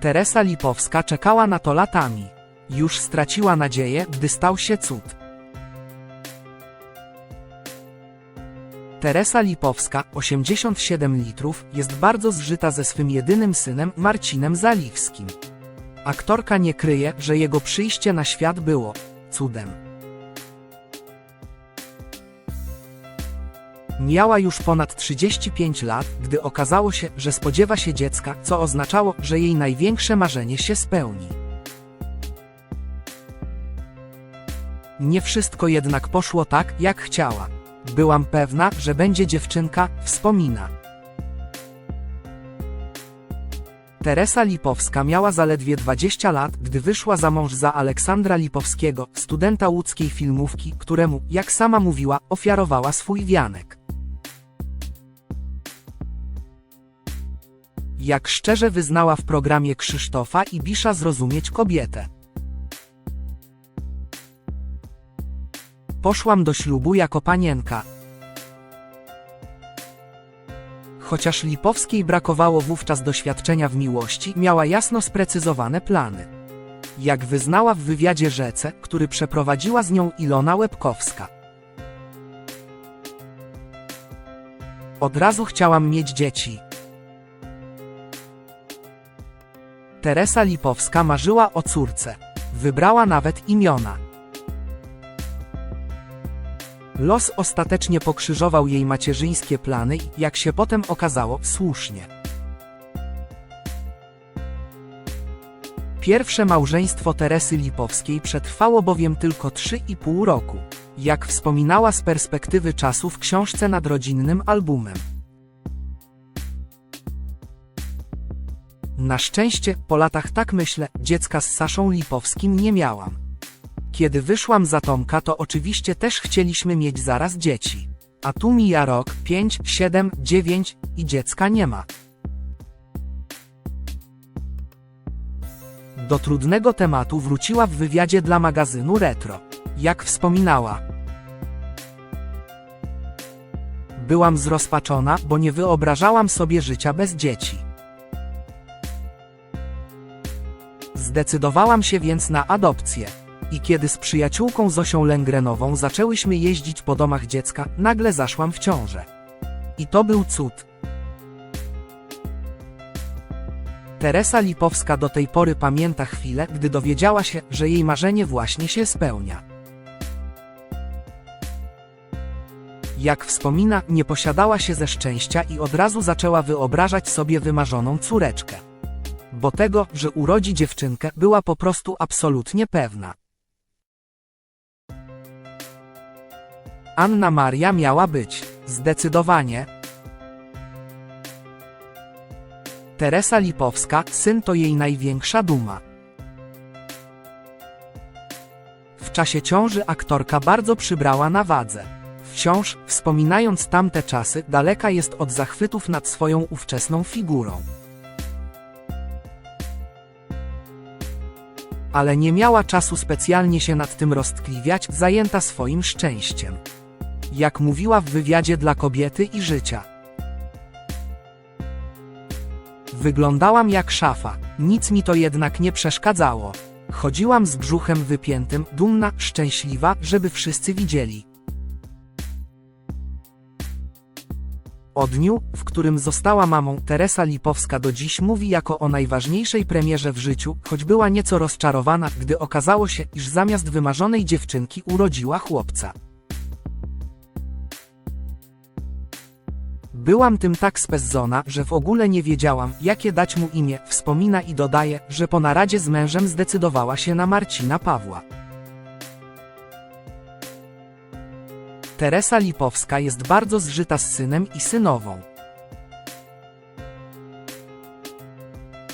Teresa Lipowska czekała na to latami. Już straciła nadzieję, gdy stał się cud. Teresa Lipowska, 87 litrów, jest bardzo zżyta ze swym jedynym synem, Marcinem Zaliwskim. Aktorka nie kryje, że jego przyjście na świat było cudem. Miała już ponad 35 lat, gdy okazało się, że spodziewa się dziecka, co oznaczało, że jej największe marzenie się spełni. Nie wszystko jednak poszło tak, jak chciała. Byłam pewna, że będzie dziewczynka, wspomina. Teresa Lipowska miała zaledwie 20 lat, gdy wyszła za mąż za Aleksandra Lipowskiego, studenta łódzkiej filmówki, któremu, jak sama mówiła, ofiarowała swój wianek. Jak szczerze wyznała w programie Krzysztofa i Bisza zrozumieć kobietę. Poszłam do ślubu jako panienka. Chociaż Lipowskiej brakowało wówczas doświadczenia w miłości, miała jasno sprecyzowane plany. Jak wyznała w wywiadzie Rzece, który przeprowadziła z nią Ilona Łebkowska. Od razu chciałam mieć dzieci. Teresa Lipowska marzyła o córce. Wybrała nawet imiona. Los ostatecznie pokrzyżował jej macierzyńskie plany jak się potem okazało, słusznie. Pierwsze małżeństwo Teresy Lipowskiej przetrwało bowiem tylko 3,5 roku. Jak wspominała z perspektywy czasu w książce nad rodzinnym albumem. Na szczęście, po latach tak myślę, dziecka z Saszą Lipowskim nie miałam. Kiedy wyszłam za Tomka, to oczywiście też chcieliśmy mieć zaraz dzieci. A tu mija rok, 5, 7, 9 i dziecka nie ma. Do trudnego tematu wróciła w wywiadzie dla magazynu Retro. Jak wspominała, byłam zrozpaczona, bo nie wyobrażałam sobie życia bez dzieci. Zdecydowałam się więc na adopcję. I kiedy z przyjaciółką Zosią Lęgrenową zaczęłyśmy jeździć po domach dziecka, nagle zaszłam w ciążę. I to był cud. Teresa Lipowska do tej pory pamięta chwilę, gdy dowiedziała się, że jej marzenie właśnie się spełnia. Jak wspomina, nie posiadała się ze szczęścia i od razu zaczęła wyobrażać sobie wymarzoną córeczkę. Bo tego, że urodzi dziewczynkę, była po prostu absolutnie pewna. Anna Maria miała być. Zdecydowanie. Teresa Lipowska, syn to jej największa duma. W czasie ciąży aktorka bardzo przybrała na wadze. Wciąż, wspominając tamte czasy, daleka jest od zachwytów nad swoją ówczesną figurą. Ale nie miała czasu specjalnie się nad tym roztkliwiać, zajęta swoim szczęściem jak mówiła w wywiadzie dla kobiety i życia. Wyglądałam jak szafa, nic mi to jednak nie przeszkadzało. Chodziłam z brzuchem wypiętym, dumna, szczęśliwa, żeby wszyscy widzieli. O dniu, w którym została mamą, Teresa Lipowska do dziś mówi jako o najważniejszej premierze w życiu, choć była nieco rozczarowana, gdy okazało się, iż zamiast wymarzonej dziewczynki urodziła chłopca. Byłam tym tak spezzona, że w ogóle nie wiedziałam, jakie dać mu imię, wspomina i dodaje, że po naradzie z mężem zdecydowała się na Marcina Pawła. Teresa Lipowska jest bardzo zżyta z synem i synową.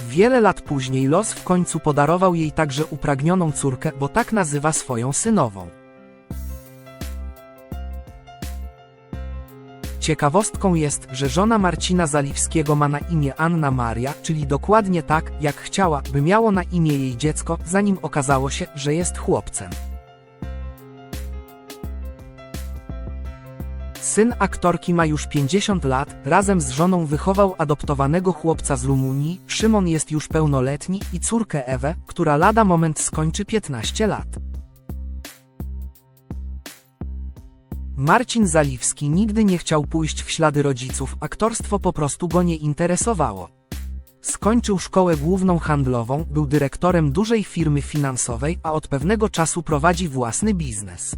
Wiele lat później los w końcu podarował jej także upragnioną córkę, bo tak nazywa swoją synową. Ciekawostką jest, że żona Marcina Zaliwskiego ma na imię Anna Maria, czyli dokładnie tak, jak chciała, by miało na imię jej dziecko, zanim okazało się, że jest chłopcem. Syn aktorki ma już 50 lat, razem z żoną wychował adoptowanego chłopca z Rumunii, Szymon jest już pełnoletni i córkę Ewę, która lada moment skończy 15 lat. Marcin Zaliwski nigdy nie chciał pójść w ślady rodziców, aktorstwo po prostu go nie interesowało. Skończył szkołę główną handlową, był dyrektorem dużej firmy finansowej, a od pewnego czasu prowadzi własny biznes.